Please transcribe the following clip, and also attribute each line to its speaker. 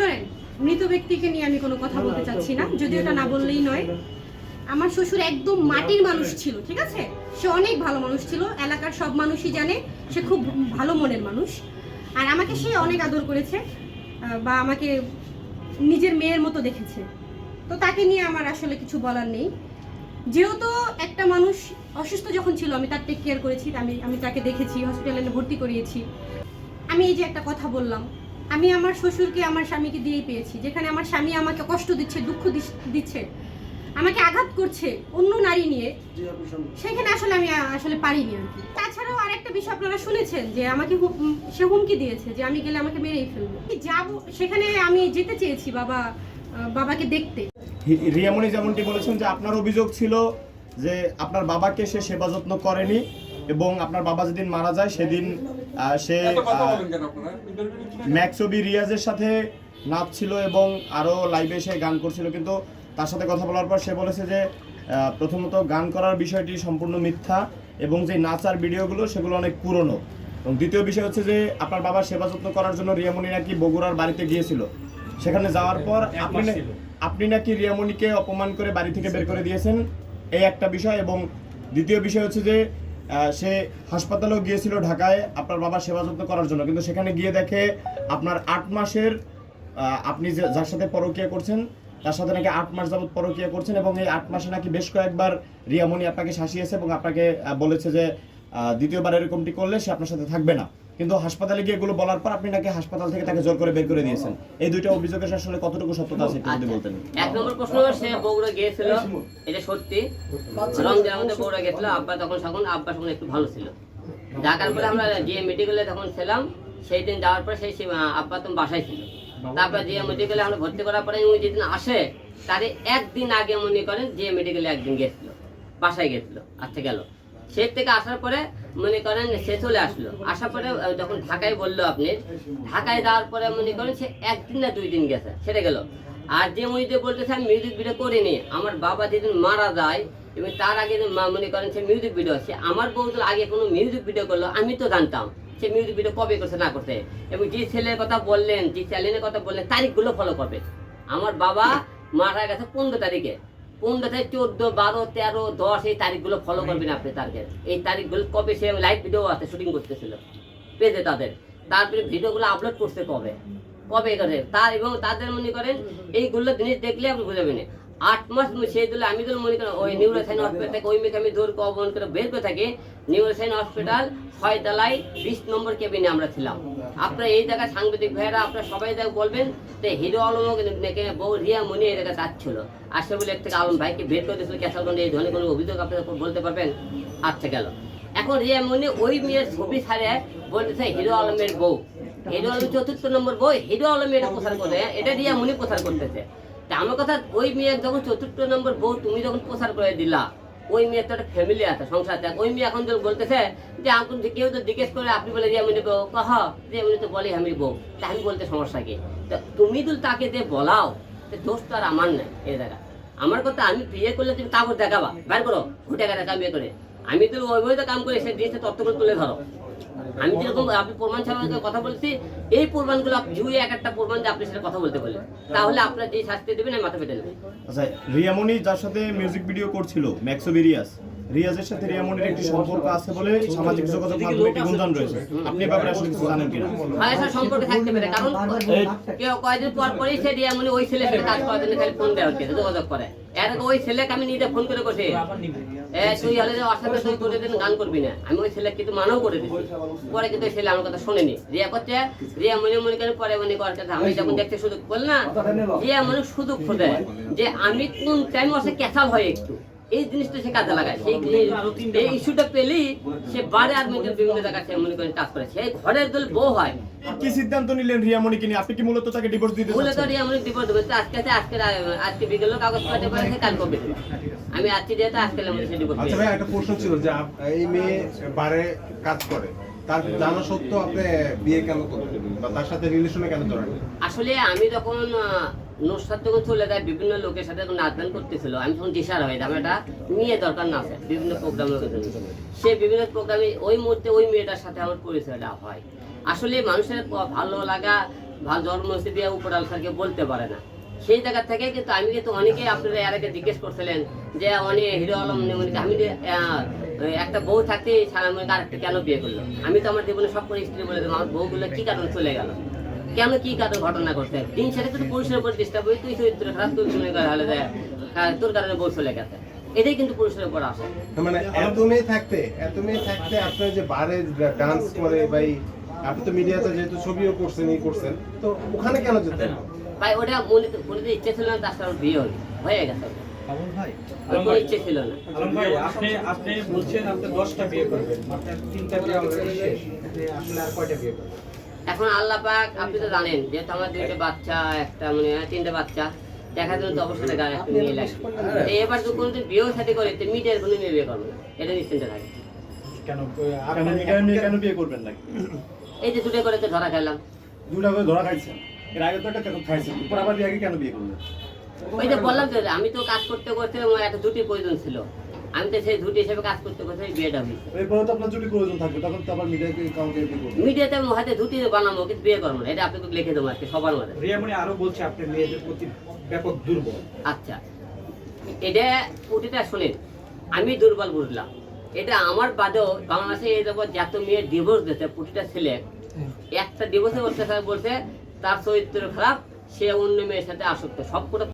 Speaker 1: শোনেন, মৃত ব্যক্তিকে নিয়ে আমি কোনো কথা বলতে চাচ্ছি না, যদি এটা না বললেই নয়, আমার শ্বশুর একদম মাটির মানুষ ছিল, ঠিক আছে? সে অনেক ভালো মানুষ ছিল, এলাকার সব মানুষই জানে, সে খুব ভালো মনের মানুষ। আর আমাকে সে অনেক আদর করেছে বা আমাকে নিজের মেয়ের মতো দেখেছে। তো তাকে নিয়ে আমার আসলে কিছু বলার নেই। যেহেতু একটা মানুষ অসুস্থ যখন ছিল, আমি তার টেক কেয়ার করেছি, আমি আমি তাকে দেখেছি হসপিটালে ভর্তি করিয়েছি। আমি এই যে একটা কথা বললাম আমি আমার শ্বশুরকে আমার স্বামীকে দিয়েই পেয়েছি, যেখানে আমার স্বামী আমাকে কষ্ট দিচ্ছে, দুঃখ দিচ্ছে, আমাকে আঘাত করছে অন্য নারী নিয়ে। সেখানে আসলে আমি, আসলে পারিনি আর কি। তাছাড়াও আরেকটা বিষয় আপনারা শুনেছেন যে আমাকে সে হুমকি দিয়েছে যে আমি গেলে আমাকে মেরেই ফেলব। যাব, সেখানে আমি যেতে চেয়েছি বাবা, বাবাকে দেখতে।
Speaker 2: রিয়ামণি যেমনটি বলেছেন যে আপনার অভিযোগ ছিল যে আপনার বাবাকে সে সেবা যত্ন করেনি। এবং আপনার বাবা যেদিন মারা যায় সেদিন সে ম্যাক্সবি রিয়াজের সাথে নাচছিল এবং আরও লাইভে সে গান করছিল কিন্তু তার সাথে কথা বলার পর সে বলেছে যে প্রথমত গান করার বিষয়টি সম্পূর্ণ মিথ্যা এবং যে নাচার ভিডিওগুলো সেগুলো অনেক পুরনো। এবং দ্বিতীয় বিষয় হচ্ছে যে আপনার বাবার সেবা যত্ন করার জন্য রিয়ামণি নাকি বগুড়ার বাড়িতে গিয়েছিল। সেখানে যাওয়ার পর আপনি আপনি নাকি রিয়ামণিকে অপমান করে বাড়ি থেকে বের করে দিয়েছেন? এই একটা বিষয় এবং দ্বিতীয় বিষয় হচ্ছে যে সে হাসপাতালেও গিয়েছিল ঢাকায় আপনার বাবার সেবা যত্ন করার জন্য। কিন্তু সেখানে গিয়ে দেখে আপনার আট মাসের আপনি যে যার সাথে পরকিয়া করছেন, তার সাথে নাকি আট মাস যাবৎ পরকিয়া করছেন এবং এই আট মাসে নাকি বেশ কয়েকবার রিয়ামণি আপনাকে শাসিয়েছে এবং আপনাকে বলেছে যে দ্বিতীয়বার এরকমটি করলে সে আপনার সাথে থাকবে না। কিন্তু হাসপাতালে গিয়ে এগুলো বলার পর আপনি নাকি হাসপাতাল থেকে তাকে জোর করে বের করে দিয়েছেন। এই দুইটা অভিযোগের আসলে কতটুকু সত্যতা আছে একটু যদি বলতেন।
Speaker 3: এক নম্বর প্রশ্ন সে বগুড়া গিয়েছিল এটা সত্যি। রমজানের মধ্যে বগুড়া গেছিল আব্বা তখন তখন আব্বা তখন একটু ভালো ছিল। ঢাকার পরে আমরা জিএম মেডিকেলে তখন ছিলাম সেই দিন যাওয়ার পরে সেই আব্বা তখন বাসায় ছিল। তারপরে জিএম মেডিকেলে আমরা ভর্তি করার পরে উনি যেদিন আসে তার একদিন আগে মনে করেন জিএম মেডিকেলে একদিন গেছিল বাসায় গেছিল আচ্ছা গেল। সে থেকে আসার পরে মনে করেন সে চলে আসলো। আসার পরে যখন ঢাকায় বলল আপনি, ঢাকায় যাওয়ার পরে মনে করেন সে একদিন না দুই দিন গেছে সেটা গেল। আর যে মনিতে বলতেছে, আমি মিউজিক ভিডিও করিনি, আমার বাবা যেদিন মারা যায়, এবং তার আগে মনে করেন সে মিউজিক ভিডিও সে আমার বউদের আগে কোনো মিউজিক ভিডিও করল, আমি তো জানতাম সে মিউজিক ভিডিও কবে করছে, না করছে। এবং যে ছেলের কথা বললেন, যে চ্যানেলের কথা বললেন, তারিখগুলো ফলো করবে। আমার বাবা মারা গেছে পনেরো তারিখে। পনেরো থেকে চোদ্দ বারো তেরো দশ এই তারিখগুলো ফলো করবেন আপনি তাদের এই তারিখগুলো কবে সে লাইভ ভিডিও আছে শুটিং করতেছিল পেজে তাদের। তারপরে ভিডিওগুলো আপলোড করতে কবে? কবে করে তার এবং তাদের মনে করেন এইগুলো জিনিস দেখলে আপনি বুঝাবেন আট মাস সেই দিলে আমি মনে করেন ওই নিউরোসাইন হসপিটাল থেকে ওই মেয়েকে আমি করে বের করে থাকি। নিউরোসাইন হসপিটাল বিশ নম্বর কেবিনে আমরা ছিলাম। এই জায়গায় সাংবাদিক ভাইয়েরা সবাই বলবেন যে হিরো বউ রিয়া মনি এই জায়গায় যাচ্ছিল। থেকে আলম ভাইকে বের করে দিয়েছিল ক্যাসালগঞ্জে এই ধরনের কোনো অভিযোগ বলতে পারবেন? আচ্ছা গেল। এখন রিয়া মনি ওই মেয়ের ছবি ছাড়ে বলতেছে হিরো আলমের বউ। হিরো আলম চতুর্থ নম্বর বই হিরো আলম এটা প্রচার করে এটা রিয়া মনি প্রচার করতেছে। আমার কথা, ওই মেয়ে যখন চতুর্থ নম্বর বউ তুমি যখন প্রচার করে দিলা, ওই মেয়ের তো একটা ফ্যামিলি আছে, সংসার আছে। ওই মেয়ে এখন যখন বলতেছে যে এখন কেউ তো জিজ্ঞেস করে, আপনি বলে রিয়ামনি বউ কহ রিয়ামনি তো বলে, আমি বউ, তা আমি বলতে সমস্যা কি? তুমি তো তাকে যে বলাও, তো দোষ তো আর আমার নাই, এই জায়গা। আমার কথা, আমি বিয়ে করলে তুমি কাগজ দেখাবা বের করো ঘুটে গেলে কাম বিয়ে করে। আমি তো ওই বইতে কাম করে সে দিয়েছে তত্ত্বগুলো তুলে ধরো। আমি যেরকম আপনি প্রমাণ ছাড়া কথা বলছি, এই প্রমাণগুলো আপনি জুয়ে এক একটা প্রমাণ দিয়ে আপনি সেটা কথা বলতে বললেন। তাহলে আপনার যে শাস্তি দেবেন, আমি মাথা পেতে দেবেন
Speaker 2: আচ্ছা রিয়ামনি যার সাথে মিউজিক ভিডিও করছিল ম্যাক্সবি রিয়াজ রিয়াজের সাথে একটি সম্পর্ক আছে বলে সামাজিক যোগাযোগ মাধ্যমে একটি গুঞ্জন রয়েছে। আপনি ব্যাপারে আসলে কিছু জানেন কিনা?
Speaker 3: হয় স্যার সম্পর্কে থাকতে পারে। কারণ কেউ কয়েকদিন পর পরই সে দিয়ে মানে ওই ছেলের সাথে কাজ করার জন্য খালি ফোন দেওয়া হচ্ছে যোগাযোগ করে। এর ওই ছেলেকে আমি নিজে ফোন করে তুই যে তুই করে দিন গান করবি না। আমি ওই ছেলে কিন্তু মানাও করে দিচ্ছি পরে কিন্তু ছেলে আমার কথা শোনেনি। রিয়া করছে, রিয়া মনে মনে করে পরে মনে করছে আমি যখন দেখতে সুযোগ বল না, রিয়া মনে সুযোগ খোঁজে যে আমি কোন টাইম আছে ক্যাসাল হয় একটু। এই জিনিসটা সে কাজে লাগায়। সেই এই ইস্যুটা পেলেই সে বারে আর মেয়েদের বিভিন্ন জায়গায় সে মনে করেন কাজ করে। সেই ঘরের দল বউ হয়।
Speaker 2: কি সিদ্ধান্ত নিলেন রিয়ামণিকে নিয়ে? আপনি কি মূলত তাকে ডিভোর্স দিতে
Speaker 3: রিয়া মনে হবে তো আজকে আজকে আজকে বিকেল কাগজ পাঠাতে পারে কাল কবে? দেবে। আমি আজকে যেহেতু আজকে সে ডিভোর্স
Speaker 4: আচ্ছা ভাই একটা প্রশ্ন ছিল যে এই মেয়ে বারে কাজ করে তার জানা সত্ত্বেও আপনি বিয়ে কেন করলেন? বা তার সাথে রিলেশনে কেন জড়ালেন
Speaker 3: আসলে আমি যখন নুসরাত যখন চলে যায় বিভিন্ন লোকের সাথে যখন করতেছিল। আমি তখন দিশার হয়ে যাব, এটা নিয়ে দরকার না আছে, বিভিন্ন প্রোগ্রামে সে বিভিন্ন প্রোগ্রামে ওই মুহূর্তে ওই মেয়েটার সাথে আমার পরিচয়টা হয়। আসলে মানুষের ভালো লাগা ভালো জন্মস্থিতি দিয়ে উপরাল স্যারকে বলতে পারে না। সেই জায়গা থেকে কিন্তু আমি কিন্তু অনেকেই আপনারা এর আগে জিজ্ঞেস করছিলেন যে অনেক হিরো আলম আমি একটা বউ থাকতে সারামণিকে আরেকটা কেন বিয়ে করল? আমি তো আমার জীবনে সব করে, স্ত্রী বলে দিলাম আমার বউগুলো কি কারণে চলে গেল? কেন কি কারণে ঘটনা করতে দিন সেটা কিন্তু পুরুষের উপর ডিস্টার্ব হয়ে তুই চরিত্র খারাপ তুই মনে করে হলে দেয় তোর কারণে বউ চলে গেছে। এটাই কিন্তু পুরুষের উপর আসে।
Speaker 4: মানে এত মেয়ে থাকতে এত মেয়ে থাকতে আপনার যে বারে ডান্স করে ভাই আপনি তো মিডিয়াতে যেহেতু ছবিও করছেন ই করছেন তো ওখানে কেন যেতেন
Speaker 3: ভাই ওটা মনে মনে ইচ্ছে ছিল না তার সাথে বিয়ে হলো। হয়ে গেছে। ইচ্ছে ছিল না।
Speaker 5: আপনি আপনি বলছেন আপনি দশটা বিয়ে করবেন। আপনার তিনটা বিয়ে শেষ। আপনি আসলে আর কয়টা বিয়ে করবেন?
Speaker 3: এখন আল্লাহ পাক আপনি তো জানেন যেহেতু আমার দুইটা বাচ্চা একটা মানে তিনটা বাচ্চা জন্য তো অবশ্যই গায়ে একটা মেয়ে লাগে। এবার বিয়েও সাথে করে তো মিডিয়ার কোনো মেয়ে বিয়ে করব না। এটা নিশ্চিন্তে থাকে।
Speaker 5: কেন
Speaker 6: বিয়ে করবেন
Speaker 3: এই যে দুটো করে তো ধরা খেলাম
Speaker 6: দুটা করে ধরা খাইছেন? এর আগে তো একটা খাইছেন? উপর আবার বিয়ে আগে কেন বিয়ে করলেন?
Speaker 3: ওই যে বললাম তো আমি তো কাজ করতে করতে একটা দুটি প্রয়োজন ছিল। আমি তো সেই দুটি হিসেবে কাজ করতে করতে বিয়েটা হয়েছে।
Speaker 6: এরপরে তো আপনার যদি প্রয়োজন থাকবে তখন তো আবার মিডিয়াকে কাউকে করবেন
Speaker 3: মিডিয়াতে আমি হয়তো বানাবো কিন্তু বিয়ে করব না। এটা আপনাকে লিখে দেবো আজকে সবার মধ্যে
Speaker 5: রিয়ামণি আরও বলছে আপনি মেয়েদের প্রতি ব্যাপক দুর্বল।
Speaker 3: আচ্ছা। এটা শোনেন আমি দুর্বল বুঝলাম। এটা আমার বাদেও বাংলাদেশে এই যাবৎ যত মেয়ে ডিভোর্স দিতে প্রতিটা ছেলে একটা ডিভোর্সে বলতে বলছে তার চরিত্র খারাপ সে অন্য মেয়ের সাথে আসক্ত। সব কটা